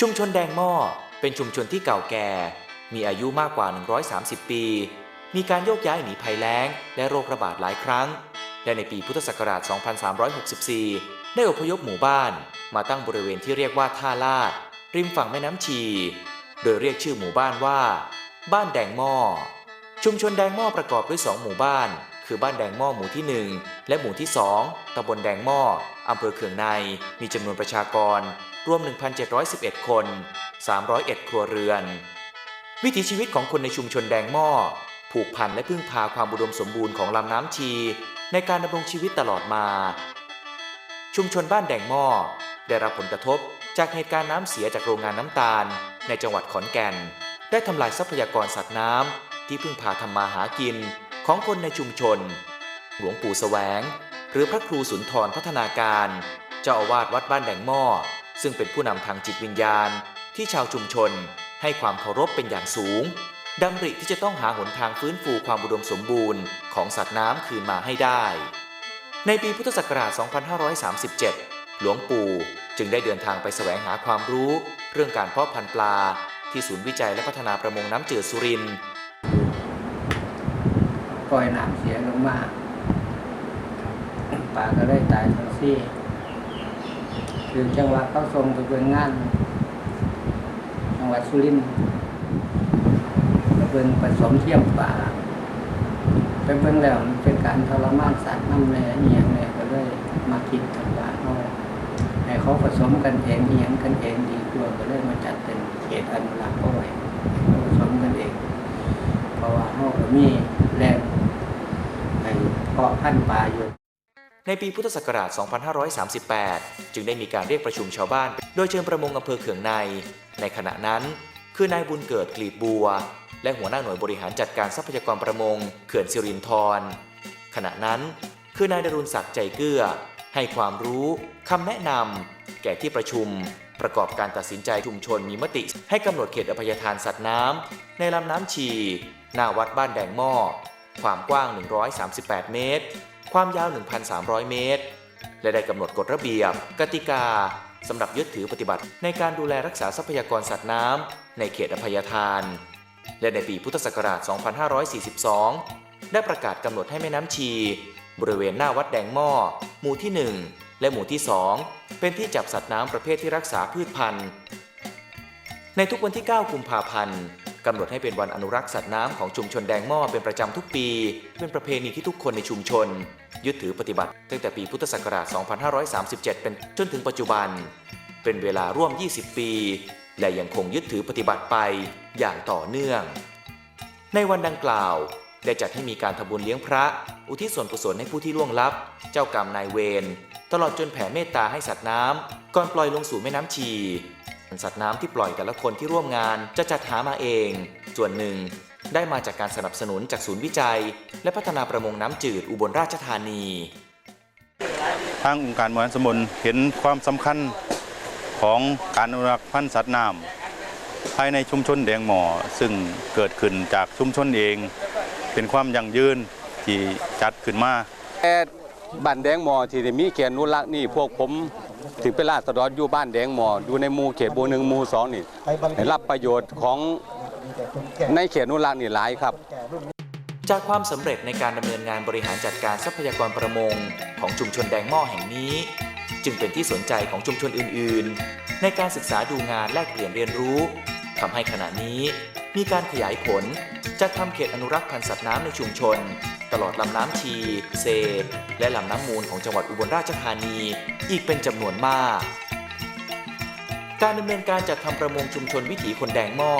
ชุมชนแดงหม้อเป็นชุมชนที่เก่าแก่ มีอายุมากกว่า 130 ปี มีการโยกย้ายหนีภัยแล้ง และโรคระบาดหลายครั้ง และในปีพุทธศักราช 2364 ได้อพยพหมู่บ้าน มาตั้งบริเวณที่เรียกว่าท่าลาด ริมฝั่งแม่น้ำชี โดยเรียกชื่อหมู่บ้านว่า บ้านแดงหม้อ ชุมชนแดงหม้อประกอบด้วย 2 หมู่บ้าน คือบ้านแดงหม้อหมู่ที่ 1 และหมู่ที่ 2ตำบลแดงหม้ออำเภอเขืองใน มีจำนวนประชากร รวม 1,711 คน 301 ครัวเรือน วิถีชีวิตของคนในชุมชนแดงหม้อ ผูกพันและพึ่งพาความอุดมสมบูรณ์ของลำน้ำชี ในการดำรงชีวิตตลอดมา ชุมชนบ้านแดงหม้อ ได้รับผลกระทบจากเหตุการณ์น้ำเสียจากโรงงานน้ำตาล ในจังหวัดขอนแก่น ได้ทำลายทรัพยากรสัตว์น้ำที่พึ่งพาทำมาหากินของคนในชุมชน หลวงปู่แสวง หรือพระครูสุนทรพัฒนาการ เจ้าอาวาสวัดบ้านแดงหม้อ ซึ่งเป็นผู้นำทางจิตวิญญาณ ที่ชาวชุมชนให้ความเคารพเป็นอย่างสูงดำริที่จะต้องหาหนทางฟื้นฟูความอุดมสมบูรณ์ของสัตว์น้ำคืนมาให้ได้ ในปีพุทธศักราช 2537 หลวงปู่จึงได้เดินทางไปแสวงหาความรู้ เรื่องการเพาะพันธุ์ปลา ที่ศูนย์วิจัยและพัฒนาประมงน้ำจืดสุรินทร์ปล่อยน้ำเสียลงมาป่าก็ได้ตายทั้งซี่ คือจังหวัดเขาส่งไปเป็นงาน จังหวัดสุรินทร์ไปเบิ่งผสมเทียมป่าไปเบิ่งแล้วมันเป็นการทรมานสัตว์น้ำแร่เอียงแร่ก็เลยมาคิดกันว่าเขาให้เขาผสมกันเองเอียงกันเองดีกว่าก็เลยมาจัดเป็นเขตอนุรักษ์เอาไว้ผสมกันเอง เพราะว่าเขาก็มีแรงให้เพาะพันธุ์ปลาอยู่ ในปีพุทธศักราช 2538 จึงได้มีการเรียกประชุมชาวบ้าน โดยเชิญประมงอำเภอเขืองใน ในขณะนั้น คือนายบุญเกิดกลีบบัว และหัวหน้าหน่วยบริหารจัดการทรัพยากรประมง เขื่อนสิรินธรขณะนั้น คือนายดรุณศักดิ์ใจเกื้อ ให้ความรู้คำแนะนำแก่ที่ประชุม ประกอบการตัดสินใจชุมชนมีมติ ให้กำหนดเขตอภัยทานสัตว์น้ำในลำน้ำชี หน้าวัดบ้านแดงหม้อความกว้าง 138 เมตร ความยาว 1,300 เมตร และได้กำหนดกฎระเบียบ กติกาสำหรับยึดถือปฏิบัติ ในการดูแลรักษาทรัพยากรสัตว์น้ำในเขตอภัยทาน และในปีพุทธศักราช 2542 ได้ประกาศกำหนดให้แม่น้ำชี บริเวณหน้าวัดแดงหม้อ หมู่ที่ 1 และหมู่ที่ 2 เป็นที่จับสัตว์น้ำประเภทที่รักษาพืชพันธุ์ ในทุกวันที่ 9 กุมภาพันธ์ กำหนดให้เป็นวันอนุรักษ์สัตว์น้ำของชุมชนแดงหม้อเป็นประจำทุกปี เป็นประเพณีที่ทุกคนในชุมชน ยึดถือปฏิบัติ ตั้งแต่ปีพุทธศักราช 2537 เป็นจนถึงปัจจุบัน เป็นเวลาร่วม 20 ปี และยังคงยึดถือปฏิบัติไปอย่างต่อเนื่อง ในวันดังกล่าวได้จัดให้มีการทำบุญเลี้ยงพระ อุทิศส่วนกุศลให้ผู้ที่ล่วงลับ เจ้ากรรมนายเวรตลอดจนแผ่เมตตาให้สัตว์น้ำก่อนปล่อยลงสู่แม่น้ำชี สัตว์น้ำที่ปล่อยแต่ละคนที่ร่วมงานจะจัดหามาเอง ส่วนหนึ่ง ได้มาจากการสนับสนุนจากศูนย์วิจัย และพัฒนาประมงน้ำจืดอุบลราชธานี ทางองค์การมหาสมุนเห็นความสำคัญของการอนุรักษ์พันธุ์สัตว์น้ำภายในชุมชนแดงหมอ ซึ่งเกิดขึ้นจากชุมชนเอง เป็นความยั่งยืนที่จัดขึ้นมาแต่บ้านแดงหมอที่ได้มีเขตอนุรักษ์นี่พวกผม ถึงเป็นราษฎรอยู่บ้านแดงหมออยู่ในหมู่เขตหมู่หนึ่งหมู่สองนี่ได้รับประโยชน์ของในเขตอนุรักษ์นี่หลายครับ จากความสำเร็จในการดำเนินงานบริหารจัดการทรัพยากรประมง ของชุมชนแดงหม้อแห่งนี้ จึงเป็นที่สนใจของชุมชนอื่น ๆ ในการศึกษาดูงานแลกเปลี่ยนเรียนรู้ทำให้ขณะนี้มีการขยายผล จัดทำเขตอนุรักษ์พันธุ์สัตว์น้ำในชุมชน ตลอดลำน้ำชี เซ และลำน้ำมูลของจังหวัดอุบลราชธานีอีกเป็นจำนวนมาก การดำเนินการจัดทำประมงชุมชนวิถีคนแดงหม้อ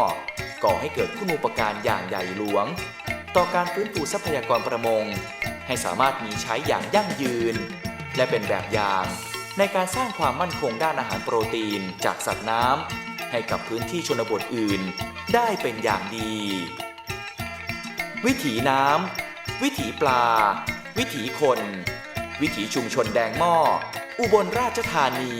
ก่อให้เกิดคุณูปการอย่างใหญ่หลวง ต่อการฟื้นฟูทรัพยากรประมง ให้สามารถมีใช้อย่างยั่งยืน และเป็นแบบอย่าง ในการสร้างความมั่นคงด้านอาหารโปรตีนจากสัตว์น้ำให้กับพื้นที่ชนบทอื่น ได้เป็นอย่างดี วิถีน้ำ วิถีปลา วิถีคน วิถีชุมชนแดงหม้อ อุบลราชธานี